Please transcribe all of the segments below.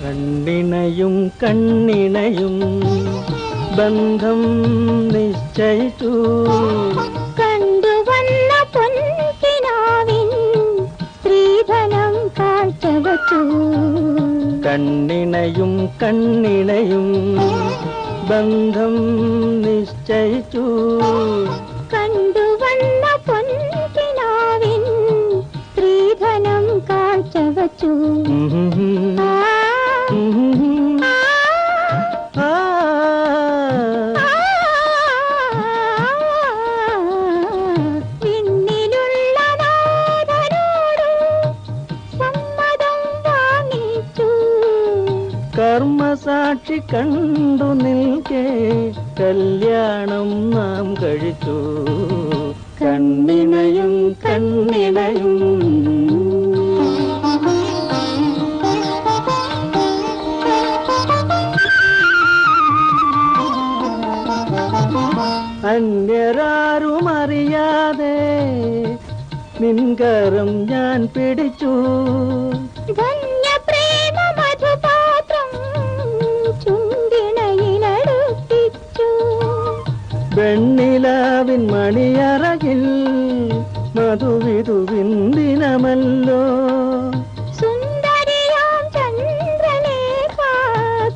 കണ്ണിണയും കണ്ണിണയും ബന്ധം നിശ്ചയിച്ചു. കണ്ടുവന്ന പൊൻകിനാവിൻ സ്ത്രീധനം കാഴ്ചവച്ചു. കണ്ണിണയും കണ്ണിണയും ബന്ധം നിശ്ചയിച്ചു. വാങ്ങിച്ചു കർമ്മസാക്ഷി കണ്ടു നിൽക്കേ കല്യാണം നാം കഴിച്ചു. കണ്ണിണയും അന്യരാരും അറിയാതെ നിൻകരം ഞാൻ പിടിച്ചു. വെണ്ണിലാവിൻ മണിയറകിൽ മധുവിധുവിൻ ദിനമല്ലോ. സുന്ദരിയാം ചന്ദ്രലേഖ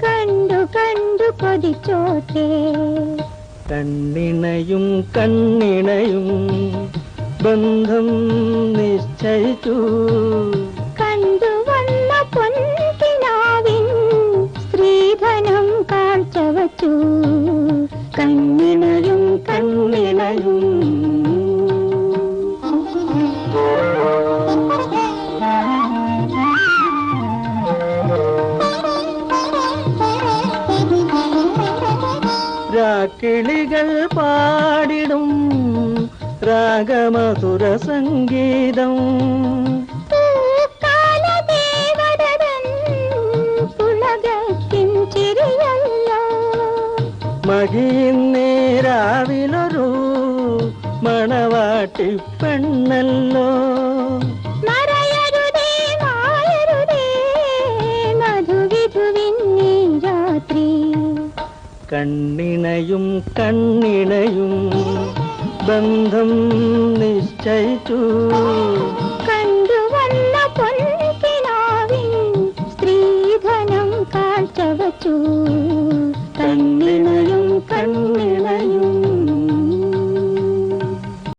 കണ്ടു കണ്ടു കൊതിച്ചോട്ടെ. കണ്ണിണയും കണ്ണിണയും ബന്ധം നിശ്ചയിച്ചു. കണ്ടുവന്ന പൊൻകിനാവിൻ സ്ത്രീധനം കാഴ്ചവച്ചു. കണ്ണിണയും രാക്കിളികൾ പാടിടും രാഗമധുര സംഗീതം. മകിന്നേരാവിലൊരു മണവാട്ടി പെണ്ണല്ലോ. കണ്ണിണയും കണ്ണിണയും ബന്ധം നിശ്ചയിച്ചു.